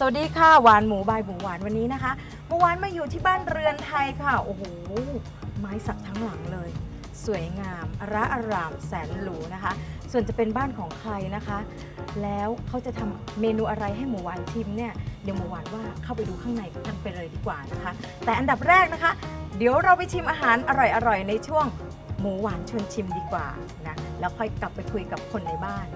สวัสดีค่ะหวานหมูบายหมูหวานวันนี้นะคะหมูหวานมาอยู่ที่บ้านเรือนไทยค่ะโอ้โหไม้สักทั้งหลังเลย สวยงามระอารามแสนหรูนะคะ ส่วนจะเป็นบ้านของใครนะคะ แล้วเขาจะทำเมนูอะไรให้หมูหวานชิมเนี่ยเดี๋ยวหมูหวานว่าเข้าไปดูข้างในกันไปเลยดีกว่านะคะ แต่อันดับแรกนะคะ เดี๋ยวเราไปชิมอาหารอร่อยๆในช่วงหมูหวานชวนชิมดีกว่านะแล้วค่อยกลับไปคุยกับคนในบ้าน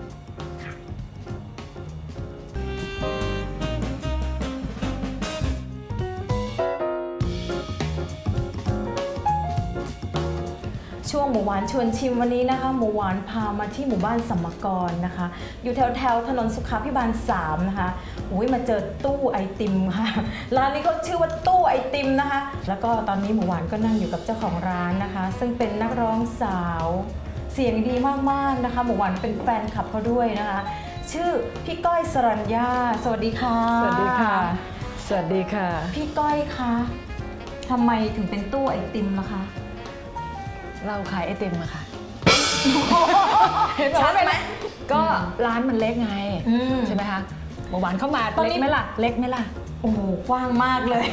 ช่วงหมู่หวานชวนชิมวันนี้นะคะ หมูหวานพามาที่หมู่บ้านสัมมกรนะคะ อยู่แถวแถวๆถนนสุขาพิบาล3นะคะอุ้ยมาเจอตู้ไอติมค่ะ ร้านนี้เขาชื่อว่าตู้ไอติมนะคะ แล้วก็ตอนนี้หมูหวานก็นั่งอยู่กับเจ้าของร้านนะคะ ซึ่งเป็นนักร้องสาว เสียงดีมากๆนะคะ หมูหวานเป็นแฟนคลับเขาด้วยนะคะ ชื่อพี่ก้อยสรัญญาสวัสดีค่ะ สวัสดีค่ะ สวัสดีค่ะ พี่ก้อยคะทำไมถึงเป็นตู้ไอติมล่ะคะ เราขายไอติมอะค่ะชัดไหมก็ร้านมันเล็กไงอืมใช่ไหมคะหมูหวานเข้ามาตอนนี้เล็กไหมล่ะเล็กไหมล่ะโอ้โหกว้างมากเลย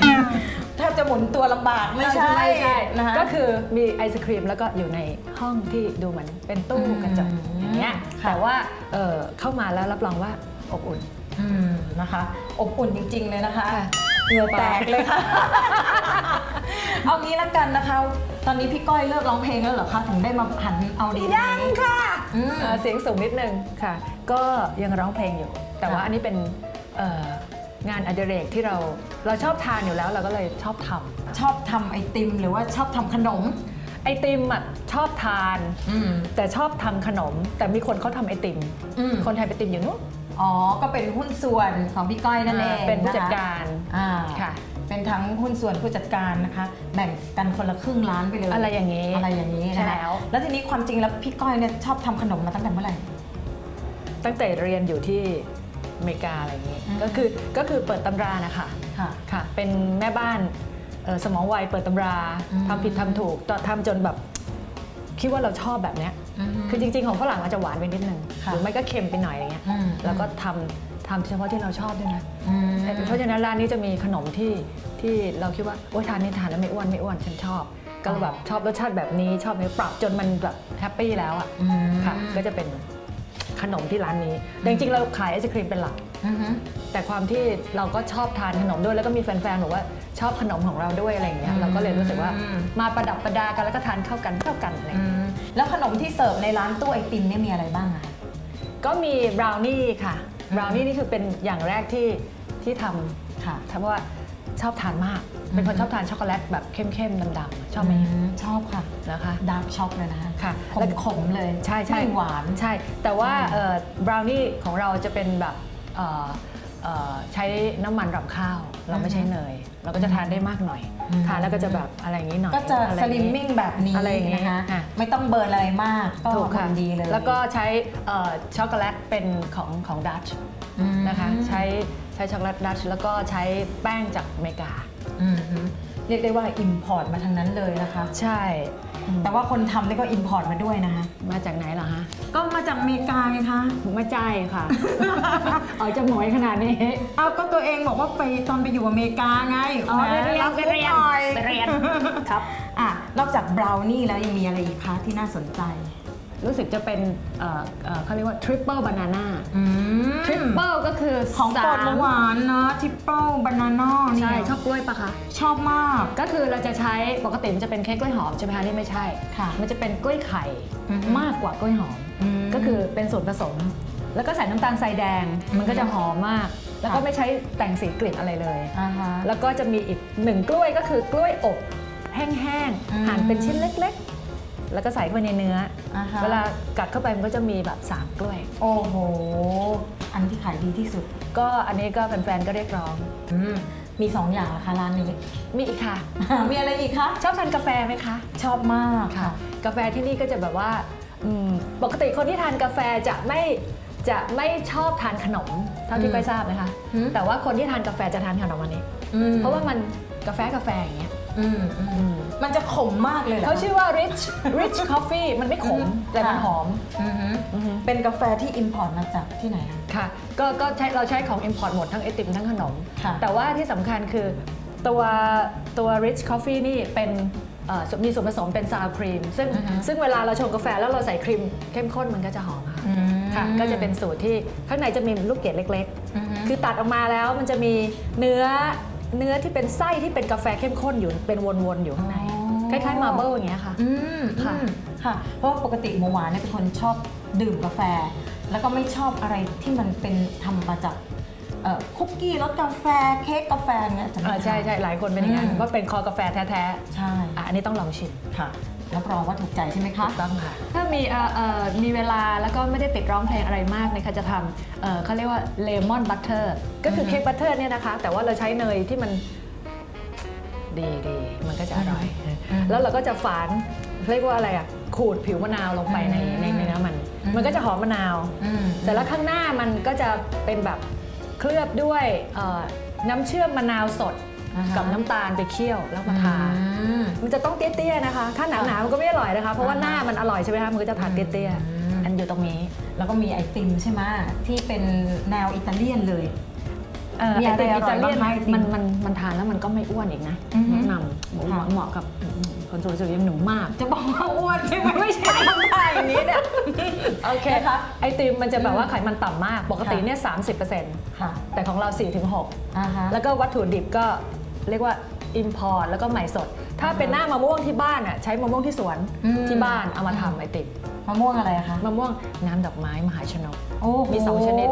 แทบจะหมุนตัวลำบากไม่ใช่ไม่ใช่นะคะก็คือมีไอศครีมแล้วก็อยู่ในห้องที่ดูเหมือนเป็นตู้กระจกอืมอย่างเงี้ยค่ะแต่ว่าเอ่อเข้ามาแล้วรับรองว่าอบอุ่นอืมนะคะ อบอุ่นจริง ๆ เลยนะคะค่ะ เหงื่อแตกเลยค่ะ เอางี้ละกันนะคะ ตอนนี้พี่ก้อยเลิกร้องเพลงแล้วเหรอคะถึงได้มาหันเอาดียังค่ะอืมเอ่อเสียงสูงนิดนึงค่ะ ก็ยังร้องเพลงอยู่ แต่ว่าค่ะอันนี้เป็นเอ่องานอดิเรกที่เราเราชอบทานอยู่แล้วเราก็เลยชอบทำชอบทำไอติม หรือว่าชอบทำขนมไอติมอะชอบทานอืมแต่ชอบทำขนม แต่มีคนเขาทำไอติมอืมคนไทยไอติมอยู่นู้น อ๋อ ก็เป็นหุ้นส่วนของพี่ก้อยนั่นเองเป็นผู้จัดนะคะการอ่าค่ะ เป็นทั้งหุ้นส่วนผู้จัดการนะคะ แบ่งกันคนละครึ่งล้านไปเลยอะไรอย่างนี้อะไรอย่างนี้ใช่นะคะแล้วแล้วทีนี้ความจริงแล้วพี่ก้อยเนี่ยชอบทำขนมมาตั้งแต่เมื่อไหร่ตั้งแต่เรียนอยู่ที่อเมริกาอะไรอย่างนี้อืมก็คือก็คือเปิดตำรานะคะค่ะค่ะ เป็นแม่บ้านเอ่อสมองไวเปิดตำราอืมทำผิดทำถูกตอนทำจนแบบคิดว่าเราชอบแบบเนี้ย คือจริง ๆ ของฝรั่งอาจจะหวานไปนิดนึงค่ะหรือไม่ก็เค็มไปหน่อยอะไรเงี้ยอืมแล้วก็ทำทำเฉพาะที่เราชอบด้วยนะอืมเพราะฉะนั้นร้านนี้จะมีขนมที่ที่เราคิดว่าโอ้ยทานนี่ทานแล้วไม่อ้วนไม่อ้วนฉันชอบ ก็แบบชอบรสชาติแบบนี้ชอบนี้ปรับจนมันแบบแฮปปี้แล้วอะอืมค่ะก็จะเป็นขนมที่ร้านนี้แต่จริงๆเราขายไอศครีมเป็นหลักอือฮึ แต่ความที่เราก็ชอบทานขนมด้วยแล้วก็มีแฟนๆบอกว่าชอบขนมของเราด้วยอะไรอย่างเงี้ยเราก็เลยรู้สึกว่ามาประดับประดากันแล้วก็ทานเข้ากันเข้ากันอะไรอย่างอืเงี้ยมแล้วขนมที่เสิร์ฟในร้านตู้ไอติมเนี่ยมีอะไรบ้างอะก็มีบราวนี่ค่ะบราวนี่นี่คือเป็นอย่างแรกที่ที่ทำค่ะเพราะว่าชอบทานมาก เป็นคนชอบทานช็อกโกแลตแบบเข้มๆดำๆชอบไหมชอบค่ะนะคะดาร์กช็อกเลยนะคะค่ะขแล้วมขมๆเลยใช่ใช่ไม่หวานใช่ แต่ว่าบราวนี่ของเราจะเป็นแบบเอ่อเอ่อ ใช้น้ำมันรำข้าว เราไม่ใช้เนย เราก็จะทานได้มากหน่อยอืมทานแล้วก็จะแบบอะไรอย่างนี้หน่อย ก็จะอไรสอย่าลิงมนี้มิ่งแบบนี้อะไรอย่างนี้นะคะอะไม่ต้องเบิร์นอะไรมาก ก็ถูกค่ะพอดีเลย แล้วก็ใช้เอ่อช็อกโกแลตเป็นของของดัชอืมนะคะใช้ใช้ช็อกโกแลตดัชแล้วก็ใช้แป้งจากอเมริกาอืมฮึเรียกได้ว่า อิมพอร์ตมาทางนั้นเลยนะคะ ใช่ แต่ว่าคนทำนี่ก็อิมพอร์ตมาด้วยนะคะมาจากไหนเหรอฮะ ก็มาจากอเมริกาไงคะมาใจค่ะอ๋อจะหมวยขนาดนี้ เอาก็ตัวเองบอกว่าไปตอนไปอยู่อเมริกาไงอ๋อไปเรียนแหมไปเรียนหน่อยไปเรียนครับอะนอกจากบราวนี่แล้วยังมีอะไรอีกคะที่น่าสนใจ รู้สึกจะเป็นเอ่อเอ่อเขาเรียกว่า triple banana อืม triple ก็คือของโปรดสามหวานๆนะทิปเปิลบานาน่านี่ใช่ชอบกล้วยปะคะ ชอบมาก ก็คือเราจะใช้ปกติมันจะเป็นเค้กกล้วยหอมใช่ไหมคะนี่ไม่ใช่ ค่ะมันจะเป็นกล้วยไข่อือฮึมากกว่ากล้วยหอมมก็คือเป็นส่วนผสม แล้วก็ใส่น้ำตาลทรายแดงมันก็จะหอมมาก แล้วก็ค่ะไม่ใช้แต่งสีกลิ่นอะไรเลย อ่าฮะ แล้วก็จะมีอีกหนึ่งกล้วยก็คือกล้วยอบแห้งอืม ๆหั่นเป็นชิ้นเล็กๆ แล้วก็ใส่เข้าไปในเนื้อออ่าฮะ เวลากัดเข้าไปมันก็จะมีแบบสามกล้วย โอ้โห อันที่ขายดีที่สุด ก็อันนี้ก็แฟนๆก็เรียกร้อง อืม มีสองอย่างนะคะร้านนี้ มีอีกค่ะ มีอะไรอีกคะ ชอบทานกาแฟไหมคะ ชอบมากค่ะ กาแฟที่นี่ก็จะแบบว่าอืมปกติคนที่ทานกาแฟจะไม่จะไม่ชอบทานขนมเท่าที่อืมก้อยทราบนะคะอืม แต่ว่าคนที่ทานกาแฟจะทานขนมอันนี้อืมเพราะว่ามันกาแฟกาแฟอย่างเงี้ยอืมอืมมั นจะขมมากเลยหรเขาชื่อว่า rich rich coffee มันไม่ขมอืมแต่มันค่ะหอมอือฮึอือฮึเป็นกาแฟที่อิมพอร์ตมาจากที่ไหนคะค่ะ ก็ก็ใช้เราใช้ของ Import หมดทั้งไอติมทั้งขนมค่ะแต่ว่าที่สำคัญคือตัวตัว Rich Coffee นี่เป็นเอ่อมีส่วนผสมเป็นซาวครีม ซึ่งอือฮึซึ่งเวลาเราชงกาแฟแล้วเราใส่ครีมเข้มข้นมันก็จะหอมค่ะอืมค่ะก็จะเป็นสูตรที่ข้างในจะมีลูกเกดเล็กอือฮึๆคือตัดออกมาแล้วมันจะมีเนื้อ เนื้อที่เป็นไส้ที่เป็นกาแฟเข้มข้นอยู่เป็นวนๆอยู่ข้างในอ๋อคล้ายๆมาเบิลอย่างเงี้ยค่ะอืมค่ะอืมค่ะ เพราะว่าปกติหมูหวานเนี่ยเป็นคนชอบดื่มกาแฟ แล้วก็ไม่ชอบอะไรที่มันเป็นทำมาจากเอ่อคุกกี้รสกาแฟเค้กกาแฟเงี้ยจะไม่อ่าใช่ใช่หลายคนเป็นอย่างนั้นอืมว่าเป็นคอกาแฟแท้ใช่ๆอะอันนี้ต้องลองชิมค่ะ รับรองว่าถูกใจใช่ไหมคะถูกต้องค่ะ ถ้ามีเอ่อเอ่อมีเวลาแล้วก็ไม่ได้ติดร้องเพลงอะไรมากเนี่ยค่ะจะทำเอ่อเขาเรียกว่าเลมอนบัตเตอร์ก็คืออฮึเค้กบัตเตอร์เนี่ยนะคะ แต่ว่าเราใช้เนยที่มันดีดีมันก็จะอร่อยอืมแล้วเราก็จะฝานเรียกว่าอะไรอะขูดผิวมะนาวลงไปในอืมในในเนื้อมันอืมมันก็จะหอมมะนาวอืมแต่แล้วข้างหน้ามันก็จะเป็นแบบเคลือบด้วยเอ่อน้ำเชื่อมมะนาวสดอ่าฮะ กับน้ำตาลไปเคี่ยวแล้วมาทาอืมมันจะต้องเตี้ยๆนะคะ ถ้าหนาๆมันก็ไม่อร่อยนะคะ เพราะว่าอ่าหน้ามันอร่อยใช่ไหมคะมันก็จะทานเตี้ยอืมๆอันอยู่ตรงนี้แล้วก็มีไอติมใช่ไหมที่เป็นแนวอิตาเลียนเลยเอ่อมีอะไรไอติมอิตาเลียนอร่อยบ้างคะไอติมมันมันมันทานแล้วมันก็ไม่อ้วนอีกนะอือฮึแนะนำเหมาะค่ะเหมาะกับคนสูงอายุอย่างหนูมาก จะบอกว่าอ้วนใช่ไหมไม่ใช่ทำท่าอย่างนี้เนี่ยโอเคนะคะไอติมมันจะแบบว่าไขมันต่ำมาก ปกติเนี่ยสามสิบเปอร์เซ็นต์ค่ะแต่ของเรา4ี่ถึงหกอ่าฮะแล้วก็วัตถุดิบก็ เรียกว่า import แล้วก็ใหม่สด ถ้าเป็นหน้ามะม่วงที่บ้านอะใช้มะม่วงที่สวนอืมที่บ้านเอามาทำไอติมมะม่วงอะไรคะมะม่วงน้ำดอกไม้มหาชนกโอ้โหมีสองชนิด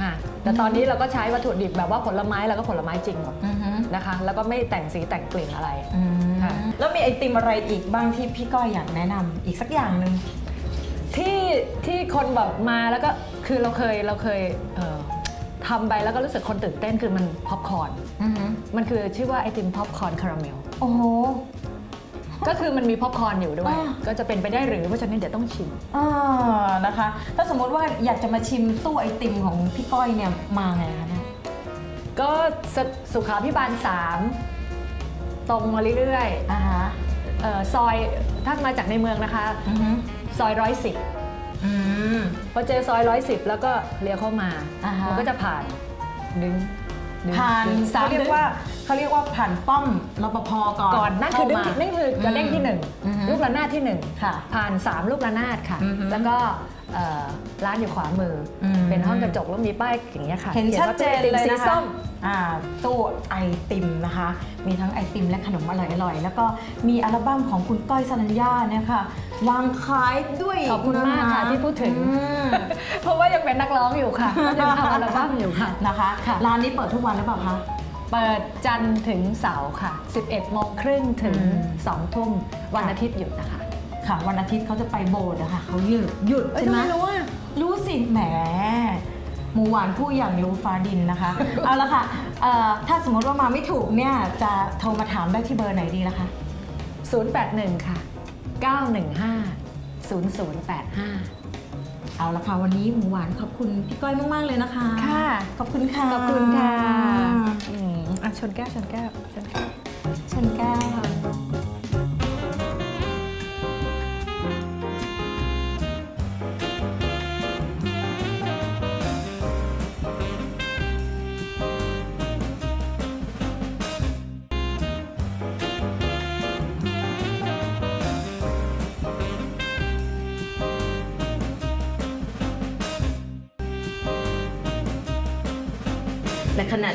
ค่ะแต่ตอนนี้เราก็ใช้วัตถุดิบแบบว่าผลไม้แล้วก็ผลไม้จริงหมดอือฮึนะคะ แล้วก็ไม่แต่งสีแต่งกลิ่นอะไรอืมค่ะแล้วมีไอติมอะไรอีกบ้างที่พี่ก้อยอยากแนะนำอีกสักอย่างหนึ่งที่ที่คนแบบมาแล้วก็คือเราเคยเราเคยเอ่อ ทำไปแล้วก็รู้สึกคนตื่นเต้นคือมันพ็อปคอร์นอือฮึมันคือชื่อว่าไอติมพ็อปคอร์นคาราเมลโอ้โหก็คือมันมีพ็อปคอร์นอยู่ด้วยอ่าก็จะเป็นไปได้หรือเพราะฉะนั้นเดี๋ยวต้องชิมอ่านะคะ ถ้าสมมติว่าอยากจะมาชิมตู้ไอติมของพี่ก้อยเนี่ยมาไงคะเนี่ยก็สสุขาพิบาล3ตรงมาเรื่อยอ่าฮะๆเอ่อซอยถ้ามาจากในเมืองนะคะอือฮึซอยร้อยสิบอืม พอเจอซอยร้อยสิบแล้วก็เลี้ยวเข้ามาอ่าฮะมันก็จะผ่านดึงดึงผ่านดึงสาเขามเรียดึกงว่าเขาเรียกว่าผ่านป้อมรปภก่อนก่อนนั่นคือดึงเข้ามานั่นคือกระเด้งที่หนึ่งอือฮึลูก ระนาดที่หนึ่งค่ะผ่าน 3 ลูกระนาดค่ะอือฮึแล้วก็เอ่อร้านอยู่ขวามืออมเป็นห้องกระจกแล้วมีป้ายอย่างเงี้ยค่ะ เห็นขียชัดว่าเจนป็เลยสีนะคะส้มอ่าตู้ไอติมนะคะ มีทั้งไอติมและขนมอร่อยๆ แล้วก็มีอัลบั้มของคุณก้อยสรัญญาเนี่ยค่ะวางขายด้วยขอบคุณมากค่ะนที่พูดถึงอืมเพราะว่ายังเป็นนักร้องอยู่ค่ะยังทำอัลบั้มอยู่ค่ะนะคะค่ะร้านนี้เปิดทุกวันหรือเปล่าคะ เปิดจันทร์ถึงเสาร์ค่ะ 11โมงครึ่งถึงอืม2ทุ่มวันอาทิตย์หยุดนะคะ ค่ะ วันอาทิตย์เขาจะไปโบสถ์นะคะเขาหยุดหยุดเอ้ยใช่ไหมทำไมรู้อะรู้สิแหมหมูหวานผู้อย่างรู้ฟ้าดินนะคะ เอาละค่ะเอ่อถ้าสมมติว่ามาไม่ถูกเนี่ยจะโทรมาถามได้ที่เบอร์ไหนดีล่ะคะ 081 ค่ะ 915 0085เอาละค่ะวันนี้หมูหวานขอบคุณพี่ก้อยมาก ๆ เลยนะคะ ค่ะ ขอบคุณค่ะ ขอบคุณค่ะอืมอะ ชนแก้วชนแก้วชนแก้วชนแก้ว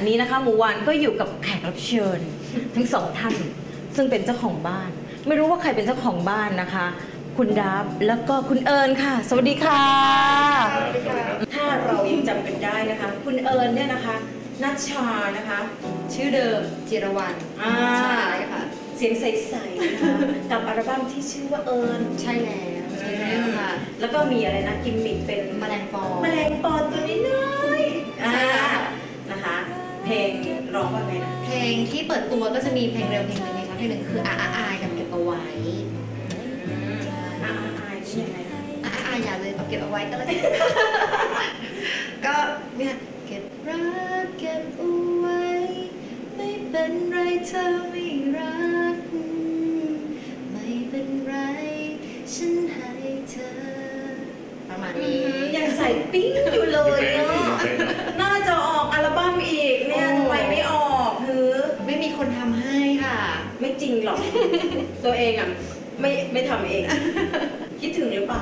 นี้นะคะหมูหวานก็อยู่กับแขกรับเชิญ ทั้งสองท่าน ซึ่งเป็นเจ้าของบ้าน ไม่รู้ว่าใครเป็นเจ้าของบ้านนะคะ คุณดับแล้วก็คุณเอิญค่ะ สวัสดีค่ะ ถ้าเรายังจำกันได้นะคะ คุณเอิญเนี่ยนะคะนัชชานะคะ ชื่อเดิมจิรวรรณอ่าใช่ค่ะ เสียงใสๆนะคะกับอัลบั้มที่ชื่อว่าเอิญใช่แล้วใช่แล้วค่ะ แล้วก็มีอะไรนะกิมมิคเป็นแมลงปอแมลงปอตัวน้อ ร้องว่าไงนะเพลงที่เปิดตัวก็จะมีเพลงเร็วเพลงหนึ่งนะคะเพลงหนึ่งคืออาอาอายกับเก็บเอาไว้อ่าอายนี่ยังไงนะอาอาอายอย่าเลยเอาเก็บเอาไว้ก็แล้วกันก็เนี่ยเก็บรักเก็บเอาไว้ ไม่เป็นไรเธอไม่รัก ไม่เป็นไร ฉันให้เธอประมาณนี้ยังใส่ปิ้งอยู่เลย ตัวเองอะไม่ไม่ทำเอง คิดถึงหรือเปล่า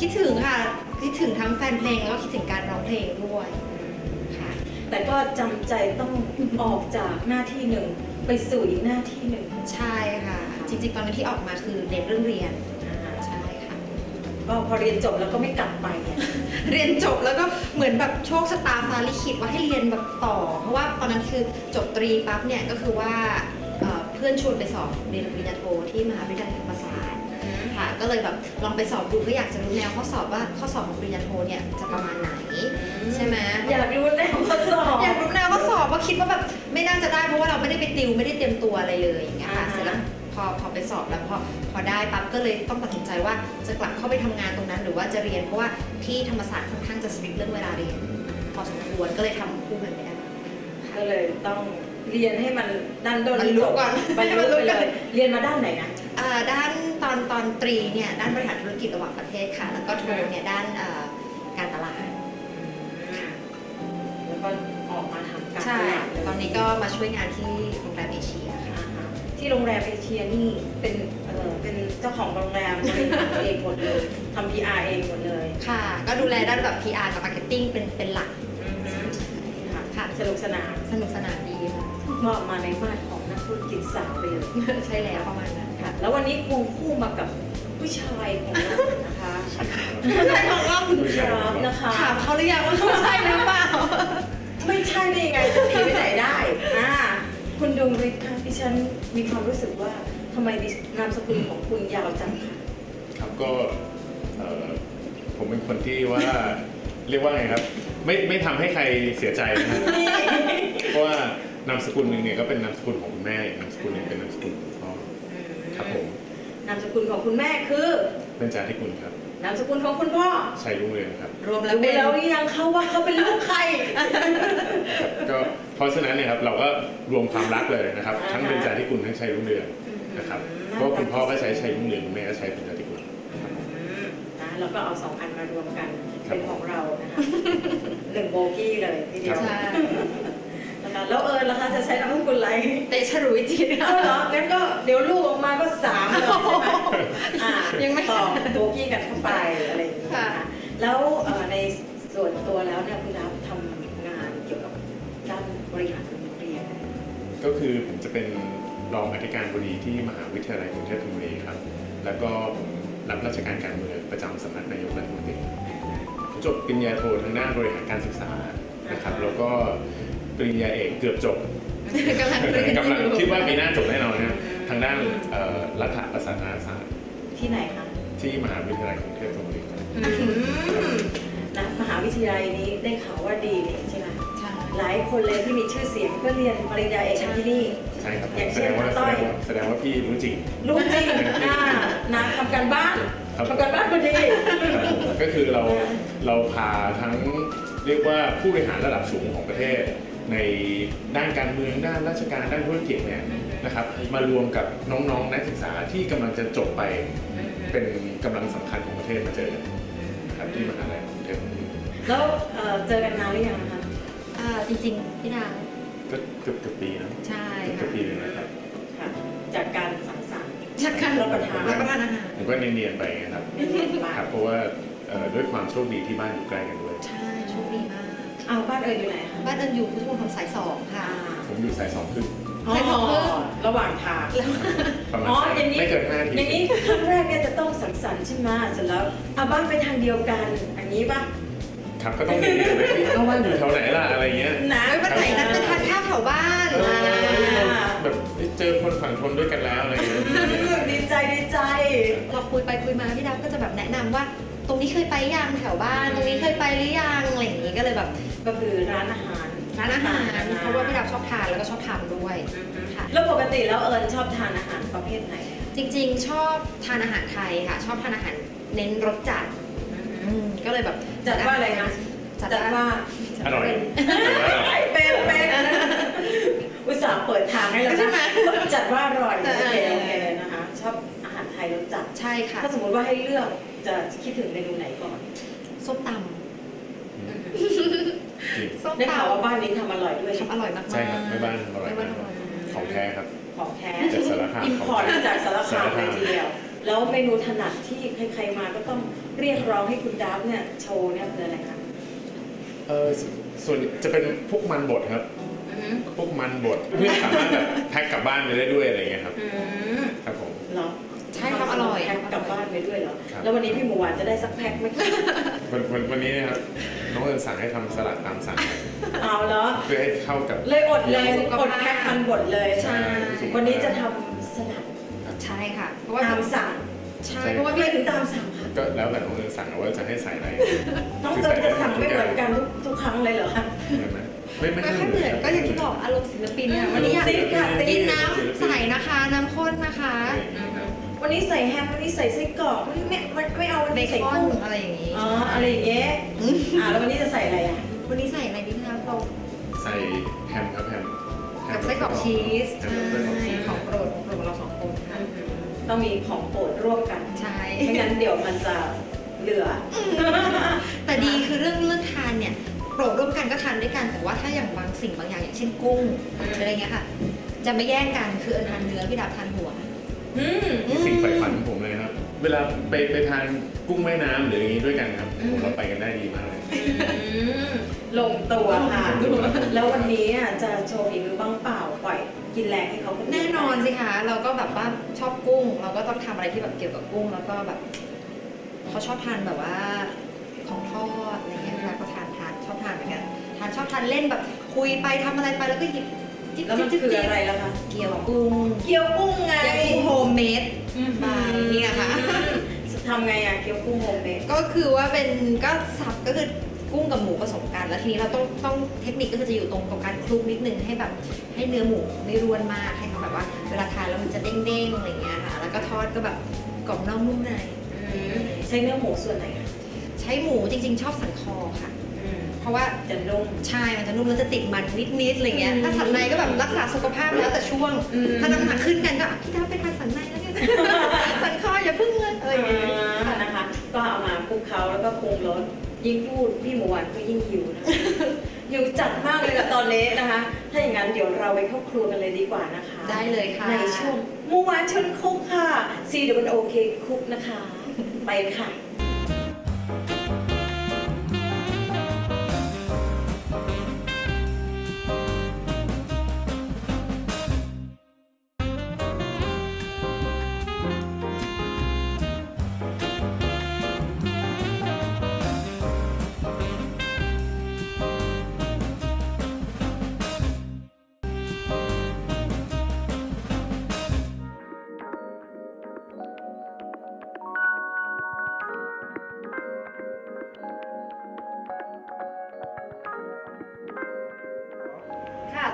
คิดถึงค่ะ คิดถึงทั้งแฟนเพลงแล้วก็คิดถึงการร้องเพลงด้วยค่ะ แต่ก็จำใจต้องออกจากหน้าที่หนึ่ง ไปสู่อีกหน้าที่หนึ่ง ใช่ค่ะ จริงๆ ตอนนั้นที่ออกมาคือเรียนเรื่องเรียนอ่าใช่ค่ะ ก็พอเรียนจบแล้วก็ไม่กลับไปเนี่ยเรียนจบแล้วก็เหมือนแบบโชคชะตาฟ้าลิขิตว่าให้เรียนแบบต่อ เพราะว่าตอนนั้นคือจบตรีปั๊บเนี่ยก็คือว่าเอ่อเพื่อนชวนไปสอบเรียนปริญญาโทที่มหาวิทยาลัยธรรมศาสตร์ค่ะก็เลยแบบลองไปสอบดูก็อยากจะรู้แนวข้อสอบว่าข้อสอบของปริญญาโทเนี่ยจะประมาณไหนใช่ไหมอยากรู้แนวข้อสอบอยากรู้แนวข้อสอบว่าคิดว่าแบบไม่น่าจะได้เพราะว่าเราไม่ได้ไปติวไม่ได้เตรียมตัวอะไรเลยอย่างเงี้ยค่ะอ่าฮะเสร็จแล้วพอพอไปสอบแล้วพอพอได้ปั๊บก็เลยต้องตัดสินใจว่าจะกลับเข้าไปทำงานตรงนั้น หรือว่าจะเรียนเพราะว่าที่ธรรมศาสตร์ค่อนข้างจะสตริกเรื่องเวลาเรียนพอสมควรก็เลยทำคู่กันไม่ได้ก็เลยต้อง เรียนให้มันดันโดนบรรลุก่อนบรรให้ลุบรรลุไปก่เลอนยเรียนมาด้านไหนนะอ่าด้านตอนตอนตรีเนี่ยด้านบริหารธุรกิจระหว่างประเทศค่ะ แล้วก็โทเนี่ยด้านเอ่อการตลาดแล้วก็ออกมาทำการตใช่ลาดเลยตอนนี้ก็มาช่วยงานที่โรงแรมเอเชียค่ะอ่าฮะที่โรงแรมเอเชียนี่เป็นเออเป็นเจ้าของโรงแรมบริหารเองหมดเลยทำ PR เองหมดเลยค่ะ ก็ดูแลด้านแบบ PR กับ Marketing เป็นเป็นหลักค่ะค่ะสนุกสนานสนุกสนานดีค่ะ ก็มาในบ้านของนักธุรกิจสาวไปเลยใช่แล้วประมาณนั้นค่ะค่ะแล้ววันนี้ควงคู่มากับผู้ชายของเรานะคะใช่ของเราครับนะคะถามเขาหรือยังว่าเขาใช่หรือเปล่า ไม่ใช่ได้ยังไงจะหนีไปไหนได้อ่าคุณดวงฤทธิ์คะดิฉันมีความรู้สึกว่าทำไมดินามสกุลของคุณยาวจังคะครับก็เอ่อผมเป็นคนที่ว่าเรียกว่าไงครับ ไม่ไม่ทำให้ใครเสียใจนะฮะเพราะว่า นามสกุลหนึ่งเนี่ยก็เป็นนามสกุลของคุณแม่อีกนามสกุลหนึ่งเป็นนามสกุลของคุณพ่อครับผมนามสกุลของคุณแม่คือเป็นจาที่คุณครับนามสกุลของคุณพ่อชัยรุ่งเรืองครับ รวมแล้วรู้เป็นแล้วหรือยังเขาว่าเขาเป็นลูกใครครับก็เพราะฉะนั้นเนี่ยครับเราก็รวมความรักเลยนะครับอ่าฮะทั้งเป็นจาที่คุณทั้งชัยรุ่งเรืองนะครับอืมเพราะว่าคุณพ่อก็ใช้ชัยรุ่งเรืองคุณแม่ก็ใช้เป็นจาที่คุณนะแล้วก็เอาสองอันมารวมกันครับเป็นของเรานะคะหนึ่งโบกี้เลยทีเดียวใช่นะ คะแล้วเอิญล่ะคะจะใช้นามสกุลอะไรเตชะรุวิจิตรเอาเหรองั้นก็เดี๋ยวลูกออกมาก็สามเลยใช่ไหมอ่ายังไม่ต่อโบกี้กันเข้าไปอะไรอย่างนี้ค่ะนะคะแล้วเอ่อในส่วนตัวแล้วเนี่ยคุณรับทำงานเกี่ยวกับด้านบริหารโรงเรียนก็คือผมจะเป็นรองอธิการบดีที่มหาวิทยาลัยกรุงเทพธนบุรีครับ แล้วก็ผมรับราชการการเมืองประจำสำนักนายกรัฐมนตรีผมจบปริญญาโททางด้านบริหารการศึกษานะครับ แล้วก็ ปริญญาเอกเกือบจบกำลังเรียนกำลังอยู่คิดว่าปีหน้าจบแน่นอนนะทางด้านเอ่อรัฐประศาสนศาสตร์ที่ไหนคะที่มหาวิทยาลัยกรุงเทพธนบุรีครับนะมหาวิทยาลัยนี้ได้ข่าวว่าดีนี่ใช่ไหมใช่หลายคนเลยที่มีชื่อเสียงก็เรียนปริญญาเอกกันที่นี่ใช่ครับอย่างแสเช่ดนงว่าต้แสอยดงว่าแสดงว่าพี่รู้จริงรู้จริงอ่านะทำการบ้านครับทำการบ้านพอดีครับผมก็คือเราเราพาทั้งเรียกว่าผู้บริหารระดับสูงของประเทศ ในด้านการเมืองด้านราชการด้านธุรกิจเนี่ยนะครับมารวมกับน้องๆนักศึกษาที่กำลังจะจบไปเป็นกำลังสำคัญของประเทศมาเจอกันนะครับที่มหาลัยกรุงเทพธนบุรีแล้วเอ่อเจอกันนานหรือยังนะคะอ่าจริงๆพี่นางก็เกือบเกือบปีนะใช่เกือบค่ะปีหนึงนะครับค่ะจากการสังสรรค์ชักกันรับประทานรับประทานอาหารผมก็เนียนๆไปนะครับเรียนไปครับเพราะว่าเอ่อด้วยความโชคดีที่บ้านอยู่ใกล้กันด้วยใช่โชคดีมาก เอาบ้านเอิญอยู่ไหนคะบ้านเอิญอยู่พุทธมณฑลสายสองค่ะ ผมอยู่สายสองครึ่งอ๋อใครบอกเพิ่มระหว่างทางประมาณอ๋ออย่างนี้ไม่เกินห้านาทีอย่างนี้ครั้งแรกเนี่ยจะต้องสังสรรค์ใช่ไหมเสร็จแล้วเอาบ้านไปทางเดียวกันอันนี้ป่ะครับก็ต้องเนียนๆเลยพี่เอาบ้านอยู่แถวไหนล่ะอะไรเงี้ยนะเอ้ยวันไหนนัดไปทานข้าวแถวบ้านเอออ่าแบบเจอคนฝั่งทนด้วยกันแล้วอะไรเงี้ยดีใจดีใจเราคุยไปคุยมาพี่ดาวก็จะแบบแนะนำว่า ตรงนี้เคยไปยังแถวบ้าน ตรงนี้เคยไปหรือยังอะไรอย่างนี้ก็เลยแบบก็คือร้านอาหารร้านอาหารเพราะว่าพี่ดาวชอบทานแล้วก็ชอบทำด้วยค่ะแล้วปกติแล้วเอิญชอบทานอาหารประเภทไหน จริง ๆ ชอบทานอาหารไทยค่ะ ชอบทานอาหารเน้นรสจัดอืมก็เลยแบบจัดว่าอะไรนะจัดจัดว่าอร่อยเป็นเป็นอุตส่าห์เปิดทางให้เรานะใช่ไหมจัดว่าอร่อยเอโออเคโอเคนะคะชอบอาหารไทยรสจัดใช่ค่ะถ้าสมมติว่าให้เลือก จะคิดถึงเมนูไหนก่อนส้มตจริงส้มได้ข่าวว่าตำบ้านนี้ทำอร่อยด้วยทำอร่อยมากๆใช่ครับแม่บ้านอร่อยแม่บ้านมากอร่อยมากของแท้ครับ ของแท้จากสารคามอิมพอร์ตของแท้มาจากสารคามสารเลคามยทีเดียว แล้วเมนูถนัดที่ใครๆมาก็ต้องเรียกร้องให้คุณดับเนี่ยโชว์เนี่ยคืออะไรคะเออสส่วนจะเป็นพวกมันบดครับอืมพวกมันบดเพื่อสามารถแบบแพ็คกลับบ้านไปได้ด้วยอะไรเงี้ยครับ ช่ครับอร่อย แพ็คกลับบ้านไปด้วยเหรอ ครับ แล้ววันนี้พี่หมูหวานจะได้สักแพ็คไหมวันวันวันนี้นะครับน้องเอิญสั่งให้ทำสลัดตามสั่งเอาเหรอ เพื่อให้เข้ากับ เลยอดเลยสุขภาพ อดแพ็คมันบดเลย ใช่สุขภาพวันนี้จะทำสลัดใช่ค่ะ เพราะว่าตามสั่งใช่ใช่เพราะว่าทำไมถึงตามสั่งคะก็แล้วแต่น้องเอิญสั่งว่าจะให้ใส่อะไรน้องเอิญจะสั่งไม่เหมือนกันทุกทุกครั้งเลยเหรอคะ เหมือนไหมไม่ไม่ไม่ค่ค่ออยยเหเหมืมืออนนก็อย่างที่บอกอารมณ์ศิลปินเนี่ยวันนี้อยากติ๊กค่ะติ๊กิกนน้ำใสนะคะ น้ำข้นนะคะวั นนี้ใส่แฮมวันนี้ใส่ไส้กรอกวันนี้ไม่ไม่ไม่เอาวันเบนี้คใส่อนกุ้งอะไรอย่างนี้อ๋ออะไรอย่างเงี้ยอ่าแล้ววันนี้จะใส่อะไรอะวันนี้ใส่อะไรดีคะเราใส่แฮมครับแฮมแฮมกับไส้กรอกชีสแฮมกับไส้กรอกชีสของโปรดของโปรดของเราสองคนค่ะต้องมีของโปรดร่วมกันใช่ไม่งั้นเดี๋ยวมันจะเหลือ แต่ดีคือเรื่องเรื่องทานเนี่ยโปรดร่วมกันก็ทานด้วยกันแต่ว่าถ้าอย่างบางสิ่งบางอย่างอย่างเช่นกุ้งหรืออะไรเงี้ยค่ะ จะไม่แย่งกันคือเอิญทานเนื้อพี่ดาบทานหัวอืม นี่สิ่งใฝ่ฝันของผมเลยครับ เวลาไปไปทานกุ้งแม่น้ำหรืออย่างนี้ด้วยกันครับ ผมว่าไปกันได้ดีมากเลย ลงตัวค่ะลงตัวแล้ววันนี้อะจะโชว์ฝีมือบ้างเปล่าปล่อยกินแรงให้เขาคเดียวแน่นอนสิคะเราก็แบบว่าชอบกุ้ง เราก็ต้องทำอะไรที่แบบเกี่ยวกับกุ้ง แล้วก็แบบเขาชอบทานแบบว่าของทอดอะไรเงี้ยเราก็ทานทานชอบทานเหมือนกันทานชอบทานเล่นแบบคุยไปทำอะไรไปแล้วก็หยิบ จิ๊บแล้วมันจิ๊บคือจิ๊บอะไรล่ะคะเกี๊ยวกุ้งเกี๊ยวกุ้งไงเกี๊ยวกุ้งโฮมเมดอืมไปนี่ไงคะทำไงอะเกี๊ยวกุ้งโฮมเมดก็คือว่าเป็นก็สับก็คือกุ้งกับหมูผสมกัน แล้วทีนี้เราต้องต้องเทคนิคก็คือจะอยู่ตรงตรงการคลุกนิดนึงให้แบบให้เนื้อหมูไม่ร่วนมากให้เขาแบบว่าเวลาทานแล้วมันจะเด้งๆอะไรอย่างเงี้ยค่ะ แล้วก็ทอดก็แบบกรอบนอกนุ่มในใช้เนื้อหมูส่วนไหนอะใช้หมูจริง ๆ ชอบสันคอค่ะ เพราะว่าจะนุ่มใช่มันจะนุ่มแล้วจะติดมันนิดๆอะไรเงี้ยถ้าสันในก็แบบรักษาสุขภาพแล้วแต่ช่วงอืมถ้าน้ำหนักขึ้นกันก็อะพี่ดาวไปทานสันในแล้วกันสันคออย่าพึ่งเลยอะไรอย่างเงี้ยอ่านะคะก็เอามาคลุกเคล้าแล้วก็ปรุงรสยิ่งพูดพี่หมูหวานก็ยิ่งหิวนะคะหิวจัดมากเลยกับตอนนี้นะคะ ถ้าอย่างนั้นเดี๋ยวเราไปเข้าครัวกันเลยดีกว่านะคะ ได้เลยค่ะในช่วงหมูหวานชนคุกค่ะ C W O K คุกนะคะ ไปค่ะ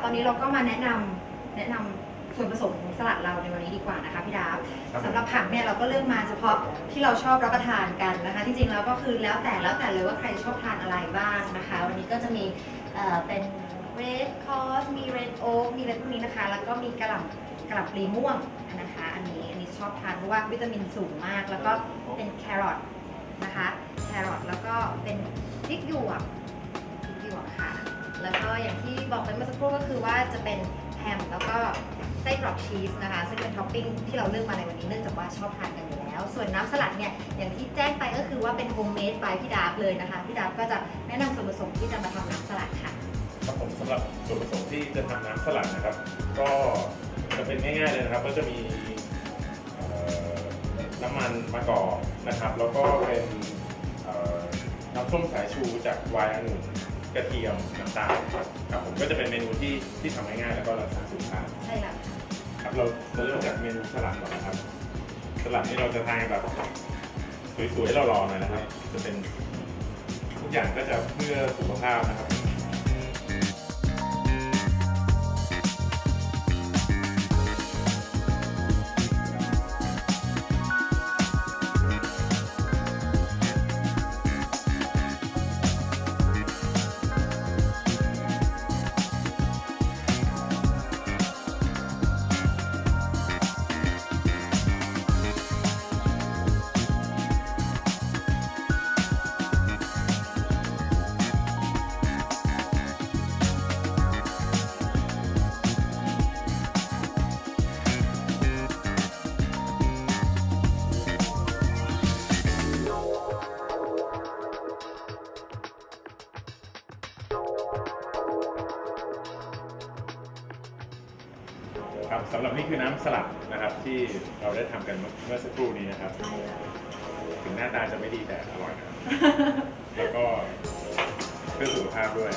อนนี้เราก็มาแนะนำแนะนำส่วนผสมของสลัดเราในวันนี้ดีกว่านะคะพี่ดาบครับสำหรับผักเนี่ยเราก็เลือกมาเฉพาะที่เราชอบรับประทานกันนะคะที่จริงแล้วก็คือแล้วแต่แล้วแต่เลยว่าใครชอบทานอะไรบ้างนะคะ วันนี้ก็จะมีเอ่อเป็น red cos มี red oak มีอะไรพวกนี้นะคะ แล้วก็มีกระหล่ำกระหล่ำปลีม่วงนะคะอันนี้อันนี้ชอบทานเพราะว่าวิตามินสูงมาก แล้วก็เป็นแครอทนะคะแครอทแล้วก็เป็นพริกหยวกพริกหยวกค่ะ แล้วก็อย่างที่บอกไปเมื่อสักครู่ก็คือว่าจะเป็นแฮมแล้วก็ไส้กรอกชีสนะคะ ซึ่งเป็นท็อปปิ้งที่เราเลือกมาในวันนี้เนื่องจากว่าชอบทานกันอยู่แล้ว ส่วนน้ำสลัดเนี่ยอย่างที่แจ้งไปก็คือว่าเป็นโฮมเมดบายพี่ดาบเลยนะคะพี่ดาบก็จะแนะนำส่วนผสมที่จะมาทำน้ำสลัดค่ะ ครับผมสำหรับส่วนผสมที่จะทำน้ำสลัดนะครับ ก็จะเป็นง่ายๆเลยนะครับ ก็จะมีเอ่อน้ำมันมะกอกนะครับ แล้วก็เป็นเอ่อน้ำส้มสายชูจากไวน์องุ่น ระเทียมน้ำตาลครับครับผมก็จะเป็นเมนูที่ที่ทำง่ายๆแล้วก็รักษาสุขภาพใช่แล้วค่ะครับเราจะเริ่มจากเมนูสลัดก่อนนะครับ สลัดนี่เราจะทานแบบสวยๆหล่อๆหน่อยนะครับ จะเป็นทุกอย่างก็จะเพื่อสุขภาพนะครับ สำหรับนี่คือน้ำสลัดนะครับ ที่เราได้ทำกันเมื่อสักครู่นี้นะครับถึงหน้าตาจะไม่ดีแต่อร่อยนะครับ แล้วก็เพื่อสุขภาพด้วย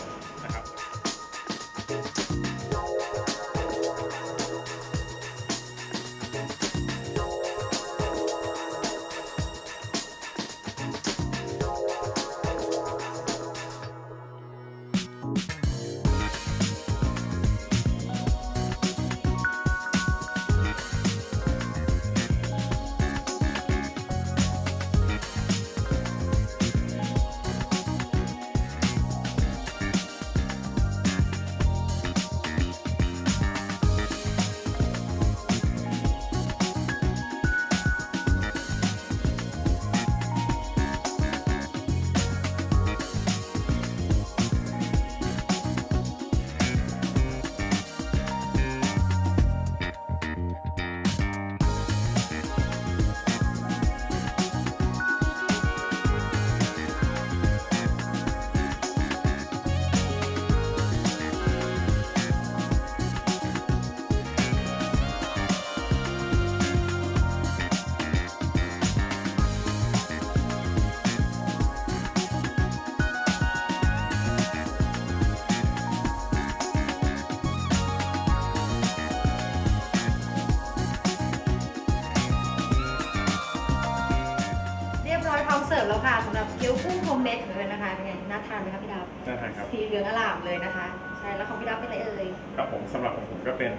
ทานไหมคะพี่ดาวน่าทานครับ สีเหลืองอลามเลยนะคะ ใช่ แล้วของพี่ดาวเป็นอะไรเอ่ย ครับผมสำหรับของผมก็เป็น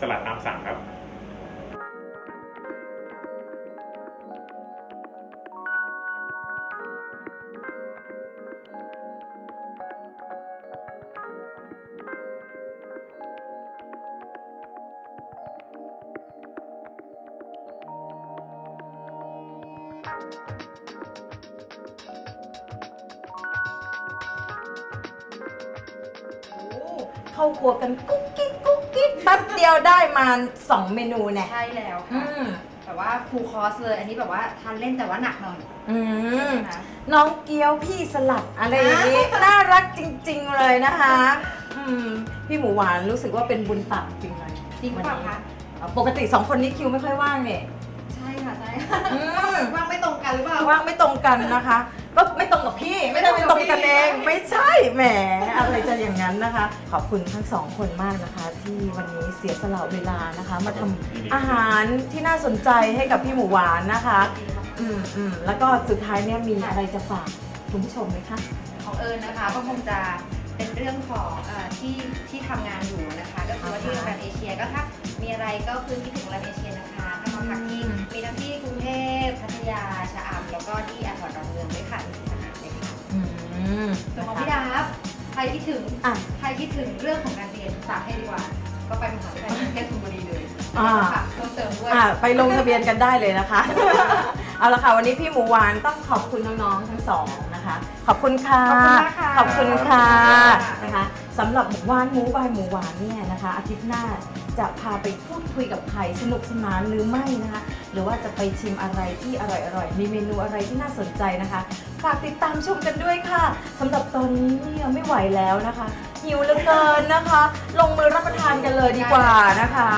สลัดตามสั่งครับ เข้าครัวกันกุ๊กกิ๊กกุ๊กกิ๊กแป๊บเดียวได้มาสองเมนูเนี่ยใช่แล้วอืค่ะมแบบว่าฟูลคอร์สเลย อันนี้แบบว่าทานเล่นแต่ว่าหนักหน่อยอืใช่มไหมคะ น้องเกี๊ยวพี่สลัดอะไรอย่างนี้ น่ารักจริง ๆ เลยนะคะอืมพี่หมูหวานรู้สึกว่าเป็นบุญตักจริงเลยจริงหรือเปล่าคะ อะปกติสองคนนี้คิวไม่ค่อยว่างเนี่ย ใช่ค่ะ ใช่ค่ะอืม ว่างไม่ตรงกันหรือเปล่า ว่างไม่ตรงกันนะคะ ก็ไม่ตรงกับพี่ไม่ได้ไม่ตรงกันเองไม่ใช่แหมอะไรจะอย่างนั้นนะคะ ขอบคุณทั้งสองคนมากนะคะ ที่วันนี้เสียสละเวลานะคะ มาทำอาหารที่น่าสนใจให้กับพี่หมูหวานนะคะ อืมอืมแล้วก็สุดท้ายเนี่ยมีอะไรจะฝากคุณผู้ชมไหมคะ ของเอิญนะคะก็คงจะเป็นเรื่องของเออที่ที่ทำงานอยู่นะคะก็คือว่าที่โรงแรมเอเชียก็ถ้ามีอะไรก็คือคิดถึงโรงแรมเอเชียนะคะถ้ามาพักที่อืมมีทั้งที่กรุงเทพพัทยาชะอำแล้วก็ที่แอร์พอร์ตดอนเมืองด้วยค่ะ มีสถานเลยค่ะอืมส่วนของนะคะพี่ดาบใครคิดถึงอะ ใครคิดถึงเรื่องของการเรียนฝากให้ดีกว่า ก็ไปมหาวิทยาลัยกรุงเทพธนบุรีเลยอ่าค่ะเพิ่มเติมด้วย อะไปลงทะเบียนกันได้เลยนะคะ เอาละค่ะวันนี้พี่หมูหวานต้องขอบคุณน้องๆทั้งสองนะคะ ขอบคุณค่ะขอบคุณมากค่ะขอบคุณค่ะขอบคุณค่ะนะคะสำหรับหมูหวานหมูบายหมูหวานเนี่ยนะคะ อาทิตย์หน้าจะพาไปพูดคุยกับใครสนุกสนานหรือไม่นะคะ หรือว่าจะไปชิมอะไรที่อร่อยๆมีเมนูอะไรที่น่าสนใจนะคะ ฝากติดตามชมกันด้วยค่ะสำหรับตอนนี้เนี่ยไม่ไหวแล้วนะคะหิวเหลือเกินนะคะ ลงมือรับประทานกันเลยดีกว่านะคะ